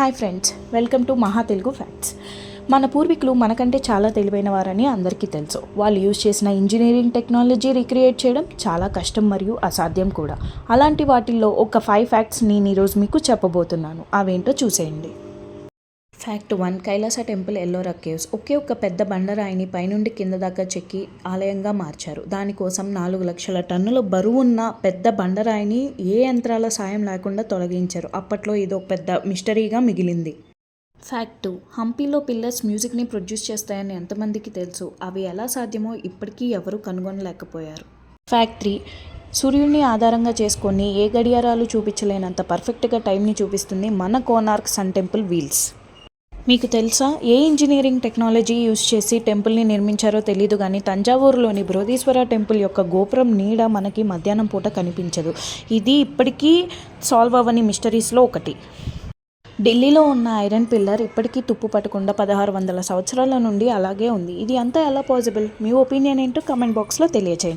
Hi friends welcome to మహా Telugu facts. మన పూర్వీకులు మనకంటే చాలా తెలివైన వారని అందరికీ తెలుసు. వాళ్ళు యూజ్ చేసిన ఇంజనీరింగ్ టెక్నాలజీ రిక్రియేట్ చేయడం చాలా కష్టం మరియు అసాధ్యం కూడా. అలాంటి వాటిల్లో ఒక ఫైవ్ ఫ్యాక్ట్స్ నేను ఈరోజు మీకు చెప్పబోతున్నాను. అవేంటో చూసేయండి. Fact one Kailasa temple Ellora caves ఒకే ఒక పెద్ద బండరాయిని పైనుండి కింద దాకా చెక్కి ఆలయంగా మార్చారు. దానికోసం నాలుగు లక్షల టన్నుల బరువున్న పెద్ద బండరాయిని ఏ యంత్రాల సాయం లేకుండా తొలగించారు. అప్పట్లో ఇది ఒక పెద్ద మిస్టరీగా మిగిలింది. ఫ్యాక్ట్ టూ హంపీలో పిల్లర్స్ మ్యూజిక్ని ప్రొడ్యూస్ చేస్తాయని ఎంతమందికి తెలుసు? అవి ఎలా సాధ్యమో ఇప్పటికీ ఎవరూ కనుగొనలేకపోయారు. ఫ్యాక్ట్ త్రీ సూర్యుడిని ఆధారంగా చేసుకొని ఏ గడియారాలు చూపించలేనంత పర్ఫెక్ట్గా టైంని చూపిస్తుంది మన కోనార్క్ సన్ టెంపుల్ వీల్స్. మీకు తెలుసా? ఏ ఇంజనీరింగ్ టెక్నాలజీ యూజ్ చేసి టెంపుల్ని నిర్మించారో తెలియదు కానీ తంజావూరులోని బృహదీశ్వర టెంపుల్ యొక్క గోపురం నీడ మనకి మధ్యాహ్నం పూట కనిపించదు. ఇది ఇప్పటికీ సాల్వ్ అవ్వని మిస్టరీస్లో ఒకటి. ఢిల్లీలో ఉన్న ఐరన్ పిల్లర్ ఇప్పటికీ తుప్పు పట్టకుండా పదహారు వందల సంవత్సరాల నుండి అలాగే ఉంది. ఇది అంతా ఎలా పాసిబుల్ మీ ఒపీనియన్ ఏంటో కమెంట్ బాక్స్లో తెలియచేయండి.